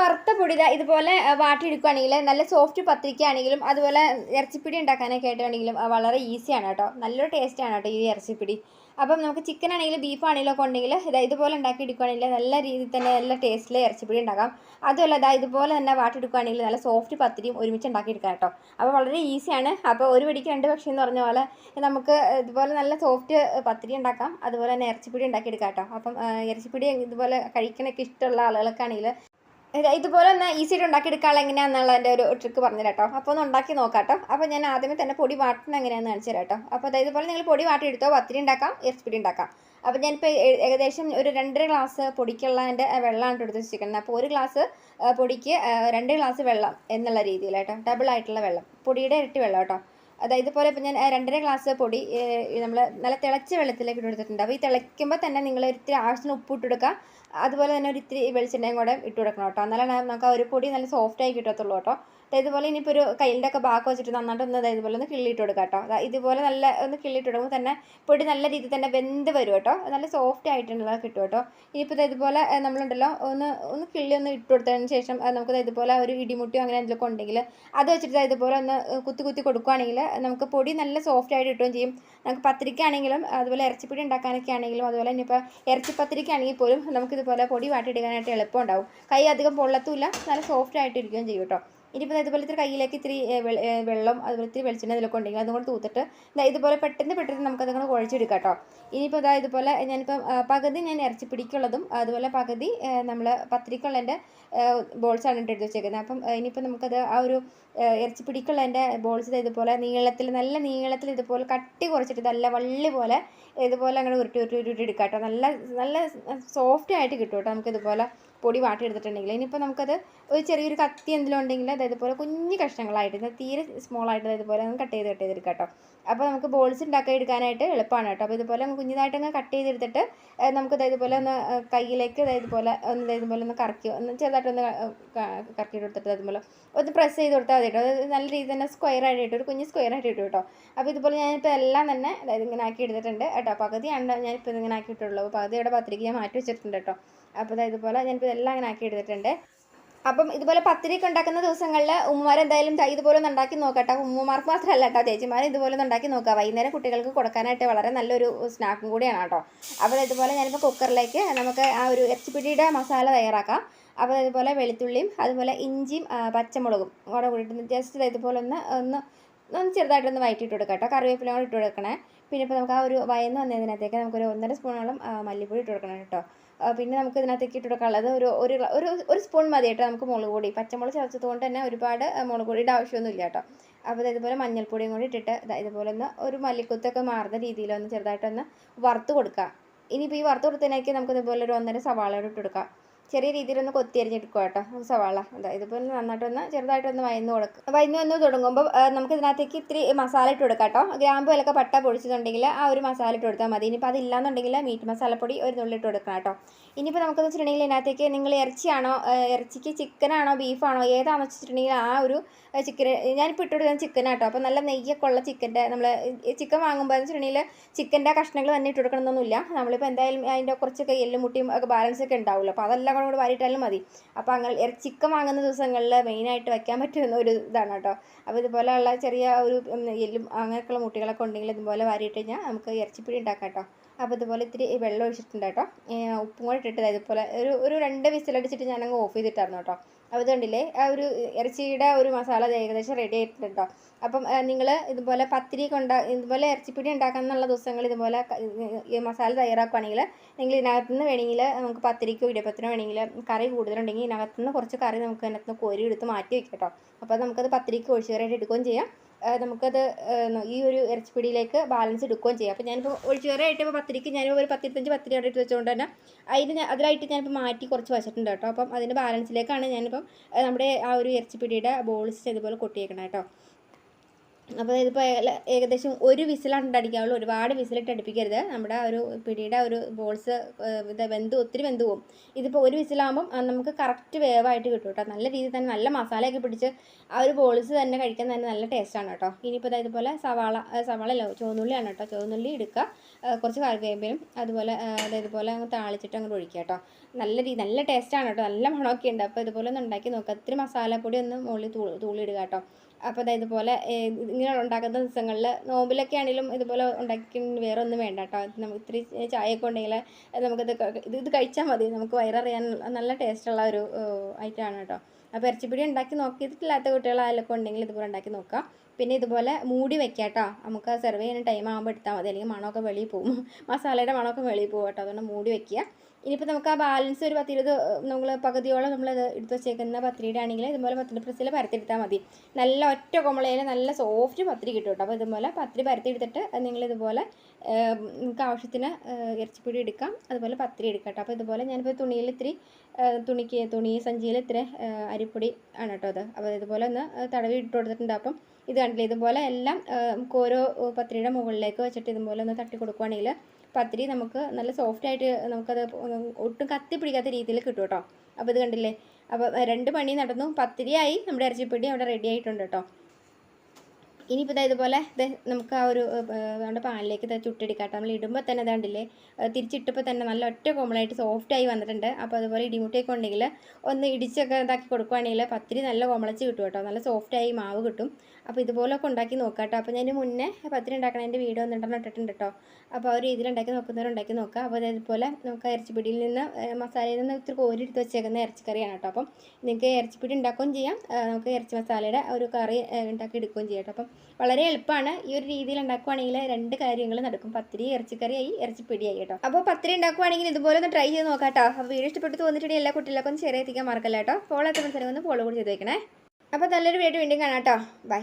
വറുത്ത പൊടി ഇതാ ഇതുപോലെ വാട്ടി വാട്ടിയെടുക്കുകയാണെങ്കിൽ നല്ല സോഫ്റ്റ് പത്രിക്കയാണെങ്കിലും അതുപോലെ ഇറച്ചിപ്പിടി ഉണ്ടാക്കാനൊക്കെ ആയിട്ടാണെങ്കിലും വളരെ ഈസിയാണ് കേട്ടോ. നല്ലൊരു ടേസ്റ്റാണ് കേട്ടോ ഈ ഇറച്ചിപ്പിടി. അപ്പം നമുക്ക് ചിക്കൻ ആണെങ്കിലും ബീഫ് ആണെങ്കിലും ഒക്കെ ഉണ്ടെങ്കിൽ ഇതാ ഇതുപോലെ ഉണ്ടാക്കി നല്ല രീതിയിൽ തന്നെ നല്ല ടേസ്റ്റിൽ ഇറച്ചിപ്പിടി ഉണ്ടാക്കാം. അതുമല്ല ഇതാ ഇതുപോലെ തന്നെ വാട്ടിയെടുക്കുകയാണെങ്കിൽ നല്ല സോഫ്റ്റ് പത്തിരിയും ഒരുമിച്ച് ഉണ്ടാക്കിയെടുക്കാം കേട്ടോ. അപ്പോൾ വളരെ ഈസിയാണ് അപ്പോൾ ഒരു പിടിക്ക് രണ്ട് പക്ഷി എന്ന് പറഞ്ഞ പോലെ നമുക്ക് ഇതുപോലെ നല്ല സോഫ്റ്റ് പത്തിരി ഉണ്ടാക്കാം. അതുപോലെ തന്നെ ഇറച്ചിപ്പിടി ഉണ്ടാക്കിയെടുക്കാം കേട്ടോ. അപ്പം ഇറച്ചിപ്പിടി ഇതുപോലെ കഴിക്കാനൊക്കെ ഇഷ്ടമുള്ള ആളുകൾക്കാണെങ്കിൽ ഇതുപോലെ ഒന്ന് ഈസി ആയിട്ട് ഉണ്ടാക്കിയെടുക്കാനുള്ള എങ്ങനെയാണെന്നുള്ളതിന്റെ ഒരു ട്രിക്ക് പറഞ്ഞു കേട്ടോ അപ്പോൾ ഒന്ന് ഉണ്ടാക്കി നോക്കാട്ടോ. കേട്ടോ അപ്പോൾ ഞാൻ ആദ്യമേ തന്നെ പൊടി വാട്ടണം എങ്ങനെയാണെന്ന് കാണിച്ചു തരാം കേട്ടോ അപ്പോൾ അതായത് ഇതുപോലെ നിങ്ങൾ പൊടി വാട്ടിയെടുത്തോ പത്തിരി ഉണ്ടാക്കാം എസ്പിടി ഉണ്ടാക്കാം. അപ്പോൾ ഞാനിപ്പോൾ ഏകദേശം ഒരു രണ്ടര ഗ്ലാസ് പൊടിക്കുള്ളതിന്റെ വെള്ളമാണ് എടുത്ത് വെച്ചിരിക്കുന്നത്. അപ്പോൾ ഒരു ഗ്ലാസ് പൊടിക്ക് രണ്ട് ഗ്ലാസ് വെള്ളം എന്നുള്ള രീതിയിൽ കേട്ടോ ഡബിൾ ആയിട്ടുള്ള വെള്ളം. പൊടിയുടെ ഇരട്ടി വെള്ളം കേട്ടോ. അതായത് ഇതുപോലെ ഇപ്പം ഞാൻ രണ്ടര ഗ്ലാസ് പൊടി നമ്മൾ നല്ല തിളച്ച വെള്ളത്തിലേക്ക് ഇട്ട് കൊടുത്തിട്ടുണ്ട്. അപ്പോൾ ഈ തിളയ്ക്കുമ്പോൾ തന്നെ നിങ്ങൾ ഒരിത്തിരി ആവശ്യത്തിന് ഉപ്പ് ഇട്ട് കൊടുക്കുക. അതുപോലെ തന്നെ ഒരിത്തിരി വെളിച്ചെണ്ണയും കൂടെ ഇട്ട് കൊടുക്കണം കേട്ടോ. എന്നാലാണ് നമുക്ക് ആ ഒരു പൊടി നല്ല സോഫ്റ്റായി കിട്ടത്തുള്ളൂ കേട്ടോ. ഇതുപോലെ ഇനിയിപ്പോൾ ഒരു കയ്യിന്റെ ഒക്കെ ബാക്ക് വെച്ചിട്ട് നന്നായിട്ട് ഒന്ന് ഇതേപോലെ ഒന്ന് കിള്ളിയിട്ട് കൊടുക്കുക കേട്ടോ. ഇതുപോലെ നല്ല ഒന്ന് കിള്ളിയിട്ട് കൊടുക്കുമ്പോൾ തന്നെ പൊടി നല്ല രീതിയിൽ തന്നെ വെന്ത് വരും കേട്ടോ. നല്ല സോഫ്റ്റ് ആയിട്ടുള്ളത് കിട്ടും കേട്ടോ. ഇനിയിപ്പോൾ ഇതുപോലെ നമ്മളുണ്ടല്ലോ ഒന്ന് ഒന്ന് കിള്ളി ഒന്ന് ഇട്ട് കൊടുത്തതിന് ശേഷം നമുക്ക് ഇതുപോലെ ഒരു ഇടിമുട്ടിയോ അങ്ങനെ എന്തെങ്കിലും ഉണ്ടെങ്കിൽ അത് വെച്ചിട്ട് ഇതുപോലെ ഒന്ന് കുത്തി കുത്തി കൊടുക്കുകയാണെങ്കിൽ നമുക്ക് പൊടി നല്ല സോഫ്റ്റ് ആയിട്ട് കിട്ടുകയും ചെയ്യും. നമുക്ക് പത്തിരിക്കാണെങ്കിലും അതുപോലെ ഇറച്ചിപ്പൊടി ഉണ്ടാക്കാനൊക്കെ ആണെങ്കിലും അതുപോലെ ഇനിയിപ്പോൾ ഇറച്ചിപ്പത്തിരിക്കാണെങ്കിൽ പോലും നമുക്കിതുപോലെ പൊടി വാട്ടിയെടുക്കാനായിട്ട് എളുപ്പമുണ്ടാവും കൈ അധികം പൊള്ളത്തുമില്ല നല്ല സോഫ്റ്റ് ആയിട്ട് ഇരിക്കുകയും ചെയ്യും കേട്ടോ. ഇനിയിപ്പോൾ ഇതുപോലെ ഇത്തിരി കയ്യിലേക്ക് ഇത്തിരി വെള്ളം അതുപോലെ ഇത്തിരി വെളിച്ചെണ്ണ ഇതിലൊക്കെ ഉണ്ടെങ്കിൽ അതും കൂടെ തൂത്തിട്ട് ഇതുപോലെ പെട്ടെന്ന് പെട്ടെന്ന് നമുക്ക് അതുകൊണ്ട് കുഴച്ചെടുക്കാം കേട്ടോ ഇനിയിപ്പോൾ ഇതാ ഇതുപോലെ ഞാനിപ്പം പകുതി ഞാൻ ഇറച്ചി പിടിക്കുള്ളതും അതുപോലെ പകുതി നമ്മൾ പത്തിരിക്കുള്ളതിന്റെ ബോൾസാണ് ഇട്ട് എടുത്ത് വെച്ചേക്കുന്നത് അപ്പം ഇനിയിപ്പോൾ നമുക്കത് ആ ഒരു ഇറച്ചി പിടിക്കുള്ളതിന്റെ ബോൾസ് ഇതുപോലെ നീളത്തിൽ നല്ല നീളത്തിൽ ഇതുപോലെ കട്ടി കുറച്ചിട്ട് നല്ല വള്ളി പോലെ ഇതുപോലെ അങ്ങനെ ഉരുട്ടി ഉരുട്ടി ഉരുട്ടി എടുക്കാം കേട്ടോ നല്ല നല്ല സോഫ്റ്റ് ആയിട്ട് കിട്ടും കേട്ടോ നമുക്കിതുപോലെ പൊടി വാട്ടിയെടുത്തിട്ടുണ്ടെങ്കിൽ ഇനിയിപ്പോൾ നമുക്കത് ഒരു ചെറിയൊരു കത്തി എന്തെങ്കിലും ഉണ്ടെങ്കിൽ അത് ഇതുപോലെ കുഞ്ഞു കഷ്ണങ്ങളായിട്ട് തീരെ സ്മോൾ ആയിട്ട് ഇതുപോലെ നമുക്ക് കട്ട് ചെയ്ത് കട്ട് ചെയ്തെടുക്കാം കേട്ടോ. അപ്പോൾ നമുക്ക് ബോൾസ് ഉണ്ടാക്കി എടുക്കാനായിട്ട് എളുപ്പമാണ് കേട്ടോ. അപ്പോൾ ഇതുപോലെ കുഞ്ഞുതായിട്ട് അങ്ങ് കട്ട് ചെയ്തെടുത്തിട്ട് നമുക്ക് ഇതുപോലെ ഒന്ന് കയ്യിലേക്ക് ഇതുപോലെ ഒന്ന് ഇതുപോലെ ഒന്ന് കറക്കി ഒന്ന് ചെറുതായിട്ടൊന്ന് കറക്കി കൊടുത്തിട്ട് അതുപോലെ ഒന്ന് പ്രസ് ചെയ്ത് കൊടുത്താൽ മതി കേട്ടോ. അത് നല്ല രീതിയിൽ തന്നെ സ്ക്വയർ ആയിട്ട് ഇട്ടു ഒരു കുഞ്ഞ് സ്ക്വയർ ആയിട്ട് ഇട്ടു കേട്ടോ. അപ്പോൾ ഇതുപോലെ ഞാനിപ്പോൾ എല്ലാം തന്നെ അതായത് ഇങ്ങനെ ആക്കി എടുത്തിട്ടുണ്ട് കേട്ടോ. പകുതിയാണ് ഞാനിപ്പോൾ ഇതിങ്ങനെ ആക്കി ഇട്ടുള്ളൂ അപ്പോൾ പകുതിയുടെ പത്രിക ഞാൻ മാറ്റി വെച്ചിട്ടുണ്ട് കേട്ടോ. അപ്പോൾ ഇതുപോലെ ഞാനിപ്പോൾ ഇതെല്ലാം ഇങ്ങനെ ആക്കി എടുത്തിട്ടുണ്ട്. അപ്പം ഇതുപോലെ പത്തിരിയൊക്കെ ഉണ്ടാക്കുന്ന ദിവസങ്ങളിൽ ഉമ്മമാർ എന്തായാലും ഇതുപോലെ ഒന്ന് ഉണ്ടാക്കി നോക്കട്ടെ. ഉമ്മമാർക്ക് മാത്രമല്ല കേട്ടോ ചേച്ചിമാർ ഇതുപോലെ ഒന്ന് ഉണ്ടാക്കി നോക്കുക വൈകുന്നേരം കുട്ടികൾക്ക് കൊടുക്കാനായിട്ട് വളരെ നല്ലൊരു സ്നാക്കും കൂടിയാണ് കേട്ടോ. അപ്പോൾ ഇതുപോലെ ഞാനിപ്പോൾ കുക്കറിലേക്ക് നമുക്ക് ആ ഒരു ഇറച്ചിപ്പിടിയുടെ മസാല തയ്യാറാക്കാം. അപ്പോൾ ഇതുപോലെ വെളുത്തുള്ളിയും അതുപോലെ ഇഞ്ചിയും പച്ചമുളകും കൂടെ കൂടിയിട്ട് ജസ്റ്റ് ഇതുപോലെ ഒന്ന് ഒന്ന് ഒന്ന് ചെറുതായിട്ടൊന്ന് വയറ്റിയിട്ട് കൊടുക്കാം കേട്ടോ. കറിവേപ്പില ഇട്ട് കൊടുക്കണേ. പിന്നെ ഇപ്പോൾ നമുക്ക് ആ ഒരു വയന്ന് വന്നതിനകത്തേക്ക് നമുക്കൊരു ഒന്നര സ്പൂണോളം മല്ലിപ്പൊടി ഇട്ട് കൊടുക്കണം കേട്ടോ. പിന്നെ നമുക്ക് ഇതിനകത്തേക്ക് ഇട്ട് കൊടുക്കാനുള്ളത് ഒരു ഒരു ഒരു ഒരു സ്പൂൺ മതി കേട്ടോ നമുക്ക് മുളക് പൊടി. പച്ചമുളക് ചതച്ചത് കൊണ്ട് തന്നെ ഒരുപാട് മുളക് പൊടിയുടെ ആവശ്യമൊന്നുമില്ല കേട്ടോ. അപ്പോൾ ഇതേപോലെ മഞ്ഞൾപ്പൊടിയും കൂടി ഇട്ടിട്ട് ഇതുപോലെ ഒന്ന് ഒരു മല്ലിക്കുത്തൊക്കെ മാറുന്ന രീതിയിലൊന്ന് ചെറുതായിട്ടൊന്ന് വറുത്ത് കൊടുക്കുക. ഇനിയിപ്പോൾ ഈ വറുത്ത് കൊടുത്തതിനേക്ക് നമുക്ക് ഇതുപോലെ ഒരു ഒന്നര സവാള കൂടി ഇട്ട് കൊടുക്കാം. ചെറിയ രീതിയിലൊന്ന് കൊത്തി അരിഞ്ഞെടുക്കുക കേട്ടോ സവാള. അതാ ഒന്ന് നന്നായിട്ടൊന്ന് ചെറുതായിട്ടൊന്ന് വയന്ന് കൊടുക്കുക വയന്ന് വന്ന് തുടങ്ങുമ്പോൾ നമുക്ക് ഇതിനകത്തേക്ക് ഇത്തിരി മസാല ഇട്ട് കൊടുക്കാം കേട്ടോ. ഗ്രാമ്പു വിലക്ക പട്ട പൊടിച്ചിട്ടുണ്ടെങ്കിൽ ആ ഒരു മസാല ഇട്ട് കൊടുത്താൽ മതി. ഇനിയിപ്പോൾ അതില്ലാന്നുണ്ടെങ്കിൽ മീറ്റ് മസാലപ്പൊടി ഒരു നുള്ളി ഇട്ട് കൊടുക്കണം കേട്ടോ. ഇനിയിപ്പോൾ നമുക്കെന്ന് വെച്ചിട്ടുണ്ടെങ്കിൽ ഇതിനകത്തേക്ക് നിങ്ങൾ ഇറച്ചിയാണോ ഇറച്ചിക്ക് ചിക്കനാണോ ബീഫാണോ ഏതാണെന്ന് വെച്ചിട്ടുണ്ടെങ്കിൽ ആ ഒരു ചിക്കൻ ഞാനിപ്പോൾ ഇട്ട് കൊടുക്കുന്നത് ചിക്കനാട്ടോ അപ്പോൾ നല്ല നെയ്യൊക്കെ ഉള്ള ചിക്കന്റെ നമ്മൾ ചിക്കൻ വാങ്ങുമ്പോൾ എന്ന് വെച്ചിട്ടുണ്ടെങ്കിൽ ചിക്കന്റെ കഷ്ണങ്ങൾ തന്നെ ഇട്ട് കൊടുക്കണമെന്നൊന്നുമില്ല. നമ്മളിപ്പോൾ എന്തായാലും അതിന്റെ കുറച്ചൊക്കെ എല്ലും മുട്ടിയും ഒക്കെ ബാലൻസ് ഒക്കെ ഉണ്ടാവുമല്ലോ. അപ്പോൾ അതെല്ലാം കൂടെ കൂടെ വാരിയിട്ടാലും മതി. അപ്പോൾ അങ്ങനെ ചിക്കൻ വാങ്ങുന്ന ദിവസങ്ങളിൽ മെയിനായിട്ട് വയ്ക്കാൻ പറ്റുന്ന ഒരു ഇതാണ് കേട്ടോ. അപ്പോൾ ഇതുപോലെയുള്ള ചെറിയ ഒരു എല്ലും അങ്ങനെയൊക്കെയുള്ള മുട്ടികളൊക്കെ ഉണ്ടെങ്കിൽ ഇതുപോലെ വാരിയിട്ട് കഴിഞ്ഞാൽ നമുക്ക് ഇറച്ചിപ്പിടി ഉണ്ടാക്കാം കേട്ടോ. അപ്പോൾ ഇതുപോലെ ഇത്തിരി വെള്ളം ഒഴിച്ചിട്ടുണ്ട് കേട്ടോ. ഉപ്പും കൂടെ ഇട്ടിട്ട് ഇതുപോലെ ഒരു ഒരു രണ്ട് വിസിലടിച്ചിട്ട് ഞാനങ്ങ് ഓഫ് ചെയ്തിട്ടായിരുന്നു കേട്ടോ. അപ്പോൾ ഇതുകൊണ്ടില്ലേ ആ ഒരു ഇറച്ചിയുടെ ഒരു മസാല ഏകദേശം റെഡി ആയിട്ടുണ്ട് കേട്ടോ. അപ്പം നിങ്ങൾ ഇതുപോലെ പത്തിരി കൊണ്ട ഇതുപോലെ ഇറച്ചിപ്പിടി ഉണ്ടാക്കാന്നുള്ള ദിവസങ്ങൾ ഇതുപോലെ ഈ മസാല തയ്യാറാക്കുകയാണെങ്കിൽ നിങ്ങൾ ഇതിനകത്ത് നിന്ന് വേണമെങ്കിൽ നമുക്ക് പത്തിരിക്കോ ഇടിയപ്പത്തിനോ വേണമെങ്കിൽ കറി കൂടുതലുണ്ടെങ്കിൽ ഇതിനകത്ത് നിന്ന് കുറച്ച് കറി നമുക്ക് അതിനകത്ത് നിന്ന് കോരി എടുത്ത് മാറ്റി വെക്കാം കേട്ടോ. അപ്പോൾ നമുക്കത് പത്തിരിക്ക് ഒഴിച്ചുകറിയായിട്ട് എടുക്കുകയും ചെയ്യാം. നമുക്കത് ഈ ഒരു ഇറച്ചിപ്പിടിയിലേക്ക് ബാലൻസ് എടുക്കുകയും ചെയ്യാം. അപ്പോൾ ഞാനിപ്പോൾ ഒഴിച്ചുകറിയായിട്ട് ഇപ്പോൾ പത്തിരിക്ക് ഞാനിപ്പോൾ ഒരു പത്തിരുപത്തഞ്ച് പത്തിരി അവിടെ ഇട്ട് വെച്ചുകൊണ്ട് തന്നെ അതിന് അതിലായിട്ട് ഞാനിപ്പോൾ മാറ്റി കുറച്ച് വെച്ചിട്ടുണ്ട് കേട്ടോ. അപ്പം അതിന്റെ ബാലൻസിലേക്കാണ് ഞാനിപ്പം നമ്മുടെ ആ ഒരു ഇറച്ചിപ്പിടിയുടെ ബോൾസ് ഇതുപോലെ കൊട്ടിയേക്കണം കേട്ടോ. അപ്പോൾ ഇതിപ്പോൾ ഏകദേശം ഒരു വിസിലാണ് അടിക്കാവുള്ളൂ ഒരുപാട് വിസിലിട്ട് അടുപ്പിക്കരുത്. നമ്മുടെ ഒരു പിടിയുടെ ഒരു ബോൾസ് ഇത് വെന്ത് ഒത്തിരി വെന്ത് പോകും ഇതിപ്പോൾ ഒരു വിസിലാകുമ്പം നമുക്ക് കറക്റ്റ് വേവായിട്ട് കിട്ടും കേട്ടോ. നല്ല രീതിയിൽ തന്നെ നല്ല മസാലയൊക്കെ പിടിച്ച് ആ ഒരു ബോൾസ് തന്നെ കഴിക്കാൻ തന്നെ നല്ല ടേസ്റ്റാണ് കേട്ടോ. ഇനിയിപ്പോൾ ഇതാ ഇതുപോലെ സവാള സവാളല്ലോ ചുവന്നുള്ളിയാണ് കേട്ടോ. ചുവന്നുള്ളി എടുക്കുക കുറച്ച് കറിവേപ്പിലും അതുപോലെ ഇതുപോലെ അങ്ങ് താളിച്ചിട്ട് അങ്ങോട്ട് ഒഴിക്കുക കേട്ടോ. നല്ല രീതി നല്ല ടേസ്റ്റാണ് കേട്ടോ. നല്ല മണമൊക്കെ ഉണ്ട്. അപ്പോൾ ഇതുപോലെ ഒന്ന് ഉണ്ടാക്കി നോക്കുക ഇത്തിരി മസാലപ്പൊടി ഒന്ന് മുകളിൽ തൂളി തൂളിയിടുക കേട്ടോ. അപ്പോൾ ഇതുപോലെ ഇങ്ങനെ ഉണ്ടാക്കുന്ന ദിവസങ്ങളിൽ നോമ്പിലൊക്കെ ആണെങ്കിലും ഇതുപോലെ ഉണ്ടാക്കി വേറെ ഒന്നും വേണ്ട കേട്ടോ. നമുക്ക് ഇത്തിരി ചായയൊക്കെ ഉണ്ടെങ്കിൽ നമുക്കിത് ക- ഇത് ഇത് കഴിച്ചാൽ മതി. നമുക്ക് വയററിയാൻ നല്ല ടേസ്റ്റുള്ള ഒരു ഐറ്റമാണ് കേട്ടോ. അപ്പോൾ ഇറച്ചിപ്പിടി ഉണ്ടാക്കി നോക്കിയിട്ടില്ലാത്ത കുട്ടികളായാലൊക്കെ ഉണ്ടെങ്കിൽ ഇതുപോലെ ഉണ്ടാക്കി നോക്കാം. പിന്നെ ഇതുപോലെ മൂടി വെക്കാം കേട്ടോ നമുക്ക് സെർവ് ചെയ്യുന്ന ടൈം ആകുമ്പോൾ എടുത്താൽ മതി. അല്ലെങ്കിൽ മണമൊക്കെ വെളിയിൽ പോകും. മസാലയുടെ മണമൊക്കെ വെളിയിൽ പോകും കേട്ടോ. അതുകൊണ്ട് മൂടി വെക്കുക. ഇനിയിപ്പോൾ നമുക്ക് ആ ബാലൻസ് ഒരു പത്തിരുപത് നമ്മൾ പകുതിയോളം നമ്മൾ എടുത്ത് വെച്ചേക്കുന്ന പത്തിരിയുടെ ആണെങ്കിൽ ഇതുപോലെ പത്തിരി പ്രസ്സിൽ പരത്തിയെടുത്താൽ മതി. നല്ല ഒറ്റ കുമളയിൽ നല്ല സോഫ്റ്റ് പത്രി കിട്ടും കേട്ടോ. അപ്പോൾ ഇതുപോലെ പത്തിരി പരത്തിയെടുത്തിട്ട് നിങ്ങൾ ഇതുപോലെ നിങ്ങൾക്ക് ആവശ്യത്തിന് ഇറച്ചിപ്പൊടി എടുക്കാം. അതുപോലെ പത്രി എടുക്കാം കേട്ടോ. അപ്പോൾ ഇതുപോലെ ഞാനിപ്പോൾ തുണിയിൽ ഇത്തിരി തുണിക്ക് തുണി സഞ്ചിയിൽ ഇത്തിരി അരിപ്പൊടി ആണ് കേട്ടോ അത് അപ്പോൾ ഇതുപോലെ ഒന്ന് തടവി ഇട്ട് കൊടുത്തിട്ടുണ്ട്. അപ്പം ഇത് കണ്ടില്ലേ? ഇതുപോലെ എല്ലാം നമുക്ക് ഓരോ പത്രിയുടെ മുകളിലേക്ക് വെച്ചിട്ട് ഇതുപോലെ ഒന്ന് തട്ടി കൊടുക്കുവാണെങ്കിൽ പത്തിരി നമുക്ക് നല്ല സോഫ്റ്റ് ആയിട്ട് നമുക്കത് ഒട്ടും കത്തി പിടിക്കാത്ത രീതിയിൽ കിട്ടും കേട്ടോ. അപ്പോൾ ഇത് കണ്ടില്ലേ? അപ്പോൾ രണ്ട് പണി നടന്നു. പത്തിരിയായി നമ്മുടെ ഇറച്ചിപ്പൊടി അവിടെ റെഡി ആയിട്ടുണ്ട് കേട്ടോ. ഇനിയിപ്പോൾ ഇതാ ഇതുപോലെ നമുക്ക് ആ ഒരു നമ്മുടെ പാനിലേക്ക് ചുട്ടെടുക്കാം നമ്മൾ ഇടുമ്പോൾ തന്നെ ഇതാണ്ടില്ലേ തിരിച്ചിട്ടപ്പോൾ തന്നെ നല്ല ഒറ്റ കോമളായിട്ട് സോഫ്റ്റായി വന്നിട്ടുണ്ട്. അപ്പോൾ അതുപോലെ ഇടിമുട്ടിയൊക്കെ ഉണ്ടെങ്കിൽ ഒന്ന് ഇടിച്ചൊക്കെ ഇതാക്കി കൊടുക്കുവാണെങ്കിൽ പത്തിരി നല്ല കോമളച്ച് കിട്ടും കേട്ടോ. നല്ല സോഫ്റ്റായി മാവ് കിട്ടും. അപ്പോൾ ഇതുപോലൊക്കെ ഉണ്ടാക്കി നോക്കാം കേട്ടോ അപ്പോൾ ഞാൻ മുന്നേ പത്തിരി ഉണ്ടാക്കണതിന്റെ വീഡിയോ ഒന്നിട്ടെണ്ണം ഇട്ടിട്ടുണ്ട് കേട്ടോ അപ്പോൾ ആ ഒരു രീതിയിൽ ഉണ്ടാക്കി നോക്കുന്നവർ ഉണ്ടാക്കി നോക്കുക അപ്പോൾ അതേപോലെ നമുക്ക് ഇറച്ചിപ്പിടിയിൽ നിന്ന് മസാലയിൽ നിന്ന് ഇത്തിരി കോരി എടുത്ത് വെച്ചേക്കുന്ന ഇറച്ചിക്കറിയാണ് കേട്ടോ അപ്പം നിങ്ങൾക്ക് ഇറച്ചിപ്പിടി ഉണ്ടാക്കുകയും ചെയ്യാം. നമുക്ക് ഇറച്ചി മസാലയുടെ ഒരു കറി ഉണ്ടാക്കി എടുക്കുകയും ചെയ്യാം കേട്ടോ അപ്പം വളരെ എളുപ്പമാണ് ഈ ഒരു രീതിയിൽ ഉണ്ടാക്കുവാണെങ്കിൽ രണ്ട് കാര്യങ്ങൾ നടക്കും. പത്തിരി ഇറച്ചിക്കറിയായി ഇറച്ചിപ്പിടിയായി കേട്ടോ അപ്പോൾ പത്തിരി ഉണ്ടാക്കുവാണെങ്കിൽ ഇതുപോലെ ഒന്ന് ട്രൈ ചെയ്ത് നോക്കാം കേട്ടോ അപ്പോൾ വീഡിയോ ഇഷ്ടപ്പെട്ട് തോന്നിയിട്ടുണ്ടെങ്കിൽ എല്ലാ കുട്ടികൾക്കും ചെറിയ എത്തിക്കാൻ മറക്കല്ല കേട്ടോ ഫോളോ എത്തുമ്പോൾ ഒന്ന് ഫോളോ കൂടി ചെയ്ത് വെക്കണേ അപ്പോൾ നല്ലൊരു വീഡിയോ വീണ്ടും കാണാം കേട്ടോ. ബൈ